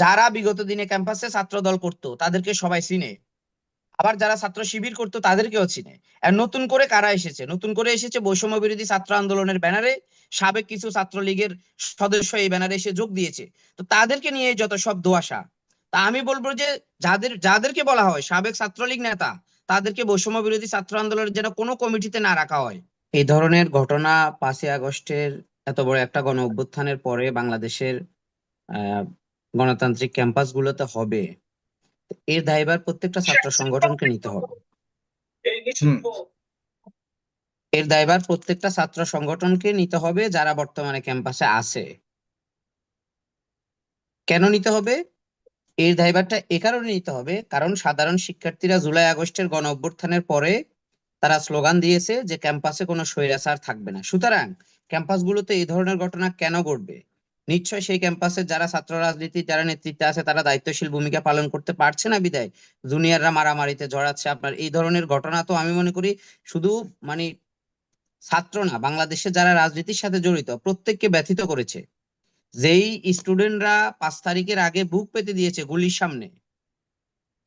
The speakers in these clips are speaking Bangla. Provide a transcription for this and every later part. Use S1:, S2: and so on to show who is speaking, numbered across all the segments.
S1: যারা বিগত দিনে ক্যাম্পাসে ছাত্র দল করতো, তাদেরকে সবাই চিনে। আবার যারা ছাত্র শিবির করতো, তাদেরকেও চিনে। আর নতুন করে কারা এসেছে? নতুন করে এসেছে বৈষম্য বিরোধী ছাত্র আন্দোলনের ব্যানারে সাবেক কিছু ছাত্রলীগের সদস্য এই ব্যানারে এসে যোগ দিয়েছে। তো তাদেরকে নিয়ে যত সব দোয়াশা, তা আমি বলব যে যাদের, যাদেরকে বলা হয় সাবেক ছাত্রলীগ নেতা, তাদেরকে বৈষম্য বিরোধী ছাত্র আন্দোলনের যেন কোনো কমিটিতে না রাখা হয়। এই ধরনের ঘটনা পাঁচই আগস্টের এত বড় একটা গণ অভ্যুত্থানের পরে বাংলাদেশের গণতান্ত্রিক ক্যাম্পাস গুলোতে হবে এর দায়ভার প্রত্যেকটা ছাত্র সংগঠনকে নিতে হবে। এর দায়ভার প্রত্যেকটা ছাত্র সংগঠনকে নিতে হবে যারা বর্তমানে ক্যাম্পাসে আছে। কেন নিতে হবে? এর দায়ভারটা এ কারণে নিতে হবে কারণ সাধারণ শিক্ষার্থীরা জুলাই আগস্টের গণ অভ্যুত্থানের পরে তারা স্লোগান দিয়েছে যে ক্যাম্পাসে কোনো স্বৈরাচার থাকবে না। সুতরাং ক্যাম্পাসগুলোতে এই ধরনের ঘটনা কেন ঘটবে? নিশ্চয় সেই ক্যাম্পাসে যারা ছাত্র রাজনীতি, যারা নেতৃত্বে আছে, তারা দায়িত্বশীল ভূমিকা পালন করতে পারছে না বিদায়। জুনিয়ররা মারামারিতে জড়াচ্ছে। আপনার এই ধরনের ঘটনা তো আমি মনে করি শুধু মানে ছাত্র না বাংলাদেশে যারা রাজনীতির সাথে জড়িত, প্রত্যেককে ব্যথিত করেছে। যেই স্টুডেন্টরা পাঁচ তারিখের আগে বুক পেতে দিয়েছে গুলির সামনে,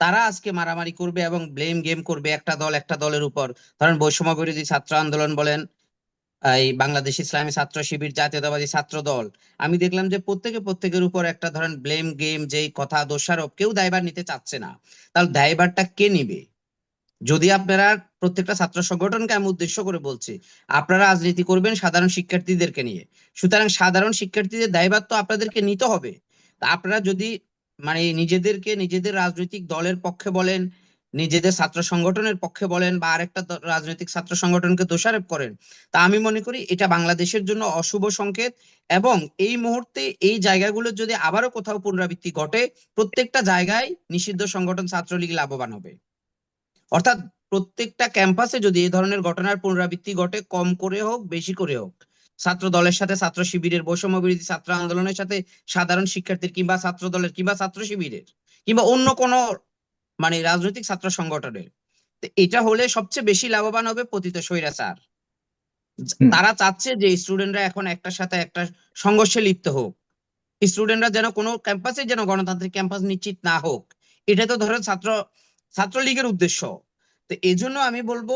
S1: তারা আজকে মারামারি করবে এবং ব্লেম গেম করবে একটা দল একটা দলের উপর। ধরেন বৈষম্য বিরোধী ছাত্র আন্দোলন বলেন এই বাংলাদেশ ইসলামী ছাত্র শিবির জাতীয়তাবাদী ছাত্র দল। আমি দেখলাম যে প্রত্যেকে প্রত্যেকের উপর একটা ধরেন ব্লেম গেম যেই কথা, দোষারোপ, কেউ দায়ভার নিতে চাচ্ছে না। তাহলে দায়ভারটা কে নিবে? যদি আপনারা প্রত্যেকটা ছাত্র সংগঠনকে আমি উদ্দেশ্য করে বলছি, আপনারা রাজনীতি করবেন সাধারণ শিক্ষার্থীদেরকে নিয়ে। সুতরাং সাধারণ শিক্ষার্থীদের দায়ভার তো আপনাদেরকে নিতে হবে। আপনারা যদি মানে নিজেদেরকে নিজেদের রাজনৈতিক দলের পক্ষে বলেন নিজেদের ছাত্র সংগঠনের পক্ষে বলেন বা আরেকটা রাজনৈতিক ছাত্র সংগঠনকে দোষারোপ করেন। তা আমি মনে করি এটা বাংলাদেশের জন্য অশুভ সংকেত এবং এই মুহূর্তে এই জায়গাগুলোর যদি আবারও কোথাও পুনরাবৃত্তি ঘটে, প্রত্যেকটা জায়গায় নিষিদ্ধ সংগঠন ছাত্রলীগ লাভবান হবে। অর্থাৎ প্রত্যেকটা ক্যাম্পাসে যদি এই ধরনের ঘটনার পুনরাবৃত্তি ঘটে, কম করে হোক, বেশি করে হোক, ছাত্র দলের সাথে ছাত্র শিবিরের বৈষম্য বিরোধী ছাত্র আন্দোলনের সাথে সাধারণ শিক্ষার্থীর কিংবা ছাত্র দলের কিংবা ছাত্র শিবিরের কিংবা অন্য কোনো মানে রাজনৈতিক ছাত্র সংগঠনের। এটা হলে সবচেয়ে বেশি লাভবান হবে পতিত স্বৈরাচার।
S2: হুম।
S1: তারা চাচ্ছে যে স্টুডেন্টরা এখন একটার সাথে একটা সংঘর্ষে লিপ্ত হোক। স্টুডেন্টরা যেন কোনো ক্যাম্পাসে যেন গণতান্ত্রিক ক্যাম্পাস নিশ্চিত না হোক। এটা তো ধরেন ছাত্র ছাত্রলীগের উদ্দেশ্য। তো এই জন্য আমি বলব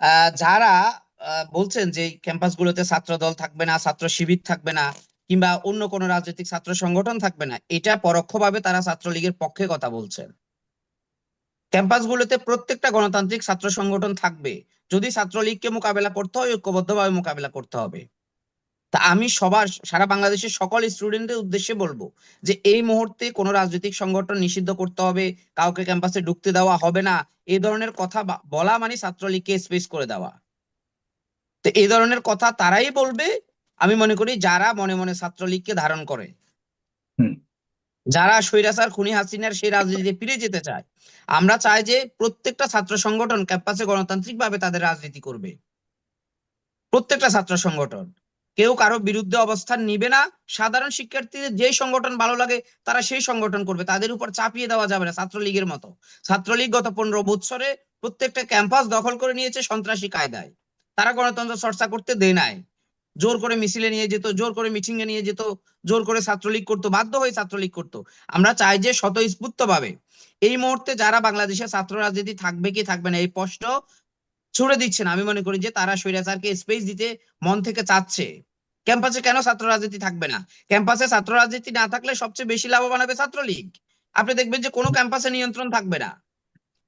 S1: আহ, যারা আহ, বলছেন যে ক্যাম্পাস গুলোতে ছাত্র দল থাকবে না ছাত্র শিবির থাকবে না কিংবা অন্য কোনো রাজনৈতিক ছাত্র সংগঠন থাকবে না এটা পরোক্ষভাবে তারা ছাত্রলীগের পক্ষে কথা বলছেন। ক্যাম্পাস গুলোতে প্রত্যেকটা গণতান্ত্রিক ছাত্র সংগঠন থাকবে। যদি ছাত্রলীগকে মোকাবেলা করতে হয়, ঐক্যবদ্ধভাবে মোকাবেলা করতে হবে। তা আমি সবার, সারা বাংলাদেশের সকল স্টুডেন্টদের উদ্দেশ্যে বলব যে, এই মুহূর্তে কোনো রাজনৈতিক সংগঠন নিষিদ্ধ করতে হবে, কাউকে ক্যাম্পাসে ঢুকতে দেওয়া হবে না এই ধরনের কথা বলা মানে ছাত্রলীগকে স্পেস করে দেওয়া। তো এই ধরনের কথা তারাই বলবে, আমি মনে করি যারা মনে মনে ছাত্রলীগকে ধারণ করে। যারা স্বৈরাচার খুনি হাসিনার সেই রাজনীতিতে ফিরে যেতে চায়, আমরা চাই যে প্রত্যেকটা ছাত্র সংগঠন ক্যাম্পাসে গণতান্ত্রিক ভাবে তাদের রাজনীতি করবে। প্রত্যেকটা ছাত্র সংগঠন। কেউ কারও বিরুদ্ধে অবস্থান নিবে না। সাধারণ শিক্ষার্থীদের যেই সংগঠন ভালো লাগে, তারা সেই সংগঠন করবে। তাদের উপর চাপিয়ে দেওয়া যাবে না ছাত্রলীগের মতো। ছাত্রলীগ গত পনেরো বছরে প্রত্যেকটা ক্যাম্পাস দখল করে নিয়েছে সন্ত্রাসী কায়দায়। তারা গণতন্ত্র চর্চা করতে দেয় নাই। জোর করে মিছিলে নিয়ে যেত, জোর করে মিটিং এ নিয়ে যেত, জোর করে ছাত্রলীগ করতো, বাধ্য হয়ে ছাত্রলীগ করতো। আমরা চাই যে স্বতঃস্ফূর্ত ভাবে এই মুহূর্তে যারা বাংলাদেশে ছাত্র রাজনীতি থাকবে কি থাকবে না, এই প্রশ্ন ছুড়ে দিচ্ছেন। আমি মনে করি যে তারা স্বৈরাচারকে স্পেস দিতে মন থেকে চাচ্ছে। ক্যাম্পাসে কেন ছাত্র রাজনীতি থাকবে না? ক্যাম্পাসে ছাত্র রাজনীতি না থাকলে সবচেয়ে বেশি লাভবান হবে ছাত্রলীগ। আপনি দেখবেন যে কোনো ক্যাম্পাসে নিয়ন্ত্রণ থাকবে না।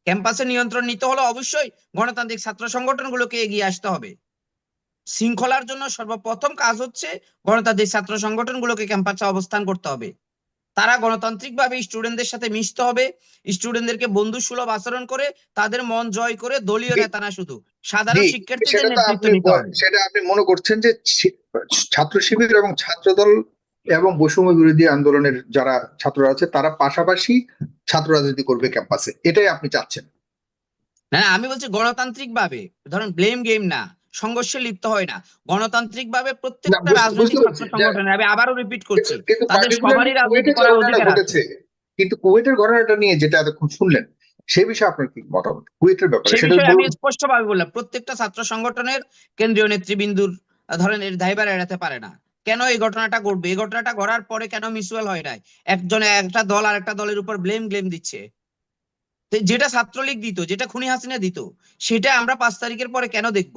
S1: ক্যাম্পাসে নিয়ন্ত্রণ নিতে হলে অবশ্যই গণতান্ত্রিক ছাত্র সংগঠনগুলোকে এগিয়ে আসতে হবে। শৃঙ্খলার জন্য সর্বপ্রথম কাজ হচ্ছে গণতান্ত্রিক ছাত্র সংগঠনগুলোকে ক্যাম্পাসে অবস্থান করতে হবে। তারা গণতান্ত্রিক ভাবে স্টুডেন্টদের সাথে মিশতে হবে। স্টুডেন্টদেরকে বন্ধু সুলভ আচরণ করে তাদের মন জয় করে দলীয়। নেতা না শুধু সাধারণ শিক্ষার্থীদের
S2: সেটা
S1: নেতৃত্ব নিতে হবে।
S2: সেটা আপনি মনে করছেন যে ছাত্র শিবির এবং ছাত্রদল এবং বৈষম্য বিরোধী আন্দোলনের যারা ছাত্ররা আছে তারা পাশাপাশি ছাত্র রাজনীতি করবে ক্যাম্পাসে। এটাই আপনি চাচ্ছেন?
S1: না, আমি বলছি গণতান্ত্রিক ভাবে ধরেন ব্লেম গেম না। সংঘর্ষে লিপ্ত হয় না। গণতান্ত্রিক ভাবে প্রত্যেকটা রাজনৈতিক সংগঠনের আমি আবারও রিপিট করছি তাদের সবারই রাজনীতি করার অধিকার আছে।
S2: কিন্তু কুয়েটের ঘটনাটা নিয়ে যেটা এতক্ষণ শুনলেন সে বিষয়ে আপনার কি মতামত? কুয়েটের ব্যাপারে সেটা
S1: আমি
S2: বলুন।
S1: স্পষ্ট ভাবে বললাম প্রত্যেকটা ছাত্র সংগঠনের কেন্দ্রীয় নেতৃবৃন্দুর ধরেন এর দায়ভার এড়াতে পারে না। কেন এই ঘটনাটা ঘটবে? এই ঘটনাটা ঘটার পরে কেন মিউচুয়াল হয় নাই? একজনে একটা দল আর একটা দলের উপর ব্লেম গ্লেম দিচ্ছে। যেটা ছাত্রলীগ দিত যেটা খুনি হাসিনা দিত সেটা আমরা পাঁচ তারিখের পরে কেন দেখব?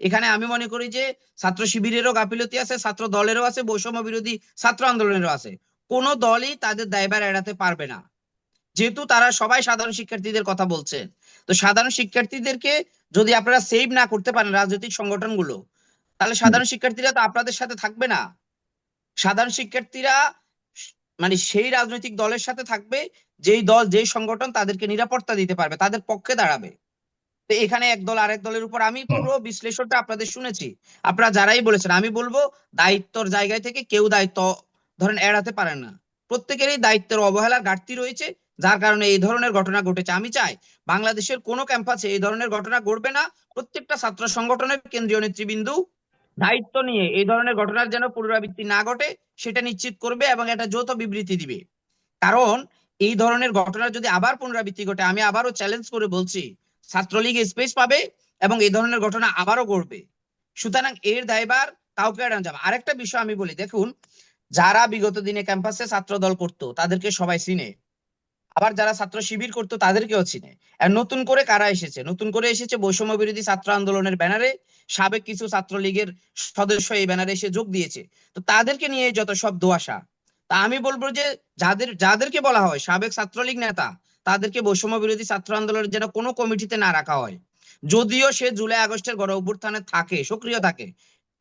S1: এখানে আমি মনে করি যে ছাত্র শিবিরেরও গাফিলতি আছে ছাত্র দলেরও আছে বৈষম্য বিরোধী ছাত্র আন্দোলনেরও আছে। কোন দলই তাদের দায়ভার এড়াতে পারবে না। যেহেতু তারা সবাই সাধারণ শিক্ষার্থীদের কথা বলছেন তো সাধারণ শিক্ষার্থীদেরকে যদি আপনারা সেভ না করতে পারেন রাজনৈতিক সংগঠনগুলো তাহলে সাধারণ শিক্ষার্থীরা তো আপনাদের সাথে থাকবে না। সাধারণ শিক্ষার্থীরা মানে সেই রাজনৈতিক দলের সাথে থাকবে যেই দল যেই সংগঠন তাদেরকে নিরাপত্তা দিতে পারবে তাদের পক্ষে দাঁড়াবে। তো এখানে এক দল আরেক দলের উপর আমি পুরো বিশ্লেষণটা আপনাদের শুনেছি। আপনারা যারাই বলেছেন আমি বলব দায়িত্বর জায়গায় থেকে কেউ দায়িত্ব ধরেন এড়াতে পারেন না। প্রত্যেকেরই দায়িত্বের অবহেলার ঘাটতি রয়েছে যার কারণে এই ধরনের ঘটনা ঘটেছে। আমি চাই বাংলাদেশের কোনো ক্যাম্পাসে এই ধরনের ঘটনা ঘটবে না। প্রত্যেকটা ছাত্র সংগঠনের কেন্দ্রীয় নেতৃবৃন্দু দায়িত্ব নিয়ে এই ধরনের ঘটনার যেন পুনরাবৃত্তি না ঘটে সেটা নিশ্চিত করবে এবং এটা যৌথ বিবৃতি দিবে। কারণ এই ধরনের ঘটনা যদি আবার পুনরাবৃত্তি ঘটে আমি আবারও চ্যালেঞ্জ করে বলছি ছাত্রলীগ স্পেস পাবে এবং এই ধরনের ঘটনা আবারও ঘটবে। সুতরাং এর দায়ভার কাউকে এড়ানো যাবে। আরেকটা বিষয় আমি বলি, দেখুন, যারা বিগত দিনে ক্যাম্পাসে ছাত্র দল করতো, তাদেরকে সবাই চিনে। আবার যারা ছাত্র শিবির করতো, তাদেরকেও চিনে। নতুন করে কারা এসেছে? নতুন করে এসেছে বৈষম্য বিরোধী ছাত্র আন্দোলনের ব্যানারে সাবেক কিছু ছাত্রলীগের সদস্য এই ব্যানারে এসে যোগ দিয়েছে। তো তাদেরকে নিয়ে যত সব দোয়াশা। তা আমি বলব যে, যাদের, যাদেরকে বলা হয় সাবেক ছাত্রলীগ নেতা তাদেরকে বৈষম্য বিরোধী ছাত্র আন্দোলনের যেন কোনো কমিটিতে না রাখা হয়। যদিও সে জুলাই আগস্টের গণ অভ্যুত্থানে থাকে, সক্রিয় থাকে।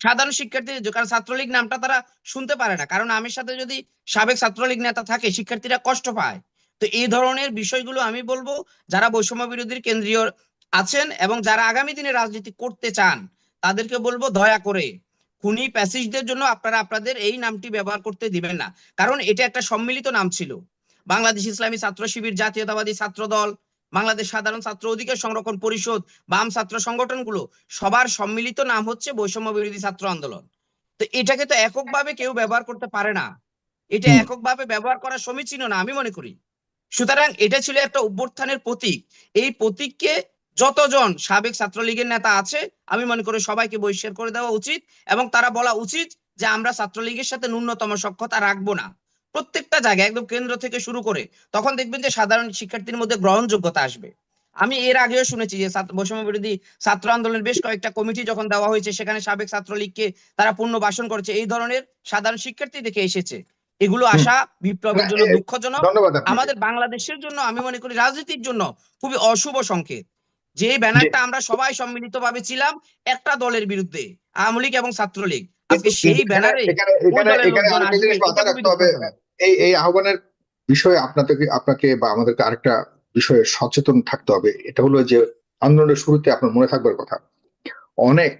S1: সাধারণ শিক্ষার্থী, কারণ ছাত্রলীগ নামটা তারা শুনতে পারে না। কারণ আমের সাথে যদি সাবেক ছাত্রলীগ নেতা থাকে, শিক্ষার্থীরা কষ্ট পায়। তো এই ধরনের বিষয়গুলো আমি বলব, যারা বৈষম্য বিরোধীর কেন্দ্রীয় আছেন এবং যারা আগামী দিনে রাজনীতি করতে চান, তাদেরকে বলব দয়া করে খুনি প্যাসিজদের জন্য আপনারা আপনাদের এই নামটি ব্যবহার করতে দিবেন না। কারণ এটা একটা সম্মিলিত নাম ছিল। বাংলাদেশ ইসলামী ছাত্র শিবির জাতীয়তাবাদী ছাত্র দল বাংলাদেশ সাধারণ ছাত্র অধিকার সংরক্ষণ পরিষদ বাম ছাত্র সংগঠনগুলো সবার সম্মিলিত নাম হচ্ছে বৈষম্য বিরোধী ছাত্র আন্দোলন। তো এটাকে তো এককভাবে কেউ ব্যবহার করতে পারে না। এটা এককভাবে ব্যবহার করা সমীচীন না আমি মনে করি। সুতরাং এটা ছিল একটা অভ্যুত্থানের প্রতীক। এই প্রতীককে যতজন সাবেক ছাত্রলীগের নেতা আছে আমি মনে করি সবাইকে বহিষ্কার করে দেওয়া উচিত এবং তারা বলা উচিত যে আমরা ছাত্রলীগের সাথে ন্যূনতম সক্ষতা রাখব না। প্রত্যেকটা জায়গায় একদম কেন্দ্র থেকে শুরু করে তখন দেখবেন যে সাধারণ শিক্ষার্থীর মধ্যে গ্রহণযোগ্যতা আসবে। আমি এর আগেও শুনেছি যে বৈষম্য বিরোধী ছাত্র আন্দোলনের বেশ কয়েকটা কমিটি যখন দেওয়া হয়েছে সেখানে সাবেক ছাত্রলীগকে তারা পূর্ণ বাসন করেছে। এই ধরনের সাধারণ শিক্ষার্থী দেখে এসেছে। এগুলো। আসা বিপ্লবের জন্য দুঃখজনক। আমাদের বাংলাদেশের জন্য আমি মনে করি রাজনীতির জন্য খুবই অশুভ সংকেত। যে ব্যানারটা আমরা সবাই সম্মিলিত ভাবে ছিলাম একটা দলের বিরুদ্ধে আওয়ামী লীগ এবং ছাত্রলীগ। আজকে সেই ব্যানারে
S2: এখানে এখানে
S1: দলের
S2: এখানে
S1: লোকজন
S2: আরেকটা জিনিস মাথায় রাখতে হবে। এই এই আহ্বানের বিষয়ে আপনাদেরকে আপনাকে বা আমাদেরকে আরেকটা বিষয়ে সচেতন থাকতে হবে। এটা হলো যে আন্দোলনের শুরুতে আপনার মনে থাকবার কথা। অনেক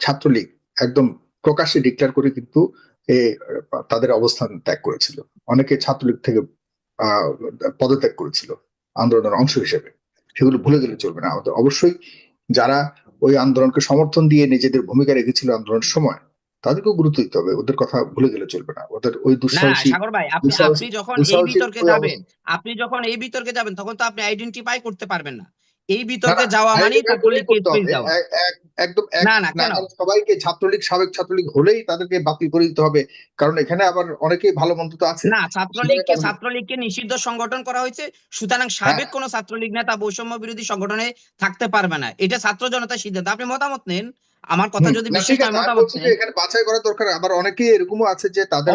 S2: ছাত্রলীগ একদম প্রকাশ্যে ডিক্লেয়ার করে কিন্তু এ, তাদের অবস্থান ত্যাগ করেছিল। অনেকে ছাত্রলীগ থেকে আহ, পদত্যাগ করেছিল আন্দোলনের অংশ হিসেবে। সেগুলো ভুলে গেলে চলবে না। আমাদের অবশ্যই যারা ওই আন্দোলনকে সমর্থন দিয়ে নিজেদের ভূমিকা রেখেছিল আন্দোলনের সময় তাদেরকেও গুরুত্ব দিতে হবে। ওদের কথা ভুলে গেলে চলবে না। ওদের ওই দুঃসাহসী
S1: সাগর ভাই আপনি আপনি যখন এই বিতর্কে যাবেন আপনি যখন এই বিতর্কে যাবেন তখন তো আপনি আইডেন্টিফাই করতে পারবেন না। এই বিতর্কে যাওয়া মানেই
S2: identify করেই
S1: ছাত্রলীগকে
S2: করতে
S1: স্পেস
S2: হবে।
S1: দেওয়া
S2: এক- এক- একদম
S1: না, না,
S2: না
S1: কেন?
S2: সবাইকে ছাত্রলীগ সাবেক ছাত্রলীগ হলেই তাদেরকে বাতিল করে দিতে হবে। কারণ এখানে আবার অনেকেই ভালো মন্দ তো আছে।
S1: না ছাত্রলীগকে ছাত্রলীগকে নিষিদ্ধ সংগঠন করা হয়েছে। সুতরাং সাবেক
S2: হ্যাঁ।
S1: কোন ছাত্রলীগ নেতা বৈষম্য বিরোধী সংগঠনে থাকতে পারবে না। এটা ছাত্র জনতার সিদ্ধান্ত। আপনি মতামত নেন। আমার কথা যদি
S2: আমি
S1: মতামত
S2: এখানে বাছাই করা দরকার। আবার অনেকে এরকমও আছে যে তাদের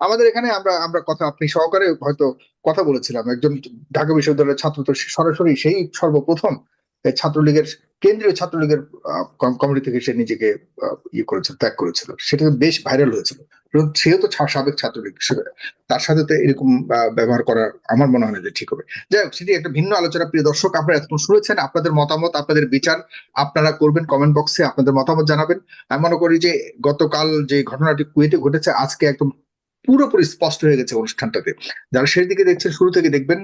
S2: আমাদের এখানে আমরা আমরা কথা, আপনি সহকারে হয়তো কথা বলেছিলাম। একজন ঢাকা বিশ্ববিদ্যালয়ের ছাত্র তো সরাসরি সেই সর্বপ্রথম ছাত্রলীগের, কেন্দ্রীয় ছাত্রলীগের কমিটি থেকে সে নিজেকে ইয়ে করেছিল, ত্যাগ করেছিল। সেটা বেশ ভাইরাল হয়েছিল। সেও তো সাবেক ছাত্রলীগ তার সাথে তো এরকম ব্যবহার করা আমার মনে হয় না যে ঠিক হবে। যাই হোক, সেটি একটা ভিন্ন আলোচনা। প্রিয় দর্শক, আপনারা এতক্ষণ শুনেছেন, আপনাদের মতামত, আপনাদের বিচার, আপনারা করবেন কমেন্ট বক্সে, আপনাদের মতামত জানাবেন। আমি মনে করি যে গতকাল যে ঘটনাটি কুয়েটে ঘটেছে, আজকে একদম পুরোপুরি স্পষ্ট হয়ে গেছে অনুষ্ঠানটাতে। যারা সেই দিকে দেখছেন শুরু থেকে দেখবেন।